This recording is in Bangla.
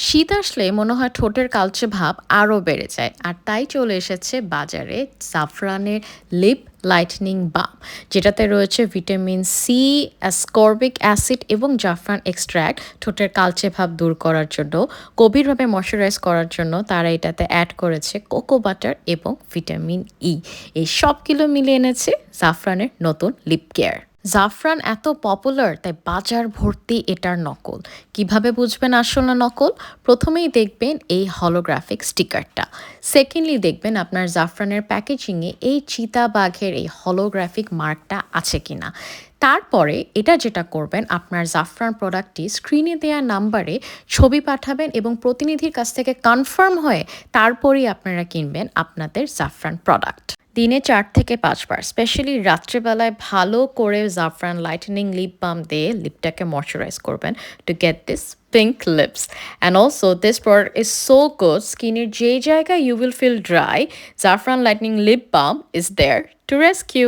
শীত আসলে মনে হয় ঠোঁটের কালচে ভাব আরও বেড়ে যায়। আর তাই চলে এসেছে বাজারে জাফরানের লিপ লাইটনিং বাম, যেটাতে রয়েছে ভিটামিন সি, অ্যাসকর্বিক অ্যাসিড এবং জাফরান এক্সট্র্যাক্ট ঠোঁটের কালচে ভাব দূর করার জন্য। গভীরভাবে ময়শ্চারাইজ করার জন্য তারা এটাতে অ্যাড করেছে কোকো বাটার এবং ভিটামিন ই। এই সবগুলো মিলে এনেছে জাফরানের নতুন লিপ কেয়ার। জাফরান এত পপুলার, তাই বাজার ভর্তি এটার নকল। কীভাবে বুঝবেন আসল না নকল? প্রথমেই দেখবেন এই হলোগ্রাফিক স্টিকারটা সেকেন্ডলি দেখবেন আপনার জাফরানের প্যাকেজিংয়ে এই চিতা বাঘের এই হলোগ্রাফিক মার্কটা আছে কিনা। তারপরে এটা যেটা করবেন, আপনার জাফরান প্রোডাক্টটি স্ক্রিনে দেওয়া নাম্বারে ছবি পাঠাবেন এবং প্রতিনিধির কাছ থেকে কনফার্ম হয়ে তারপরেই আপনারা কিনবেন আপনাদের জাফরান প্রোডাক্ট দিনে চার থেকে পাঁচবার, স্পেশালি রাত্রেবেলায় ভালো করে জাফরান লাইটনিং লিপ বাম দিয়ে লিপটাকে ময়শ্চারাইজ করবেন to get this pink lips and also this product is so good স্কিনের যে জায়গায় you will feel dry Zafran lightening lip balm is there to rescue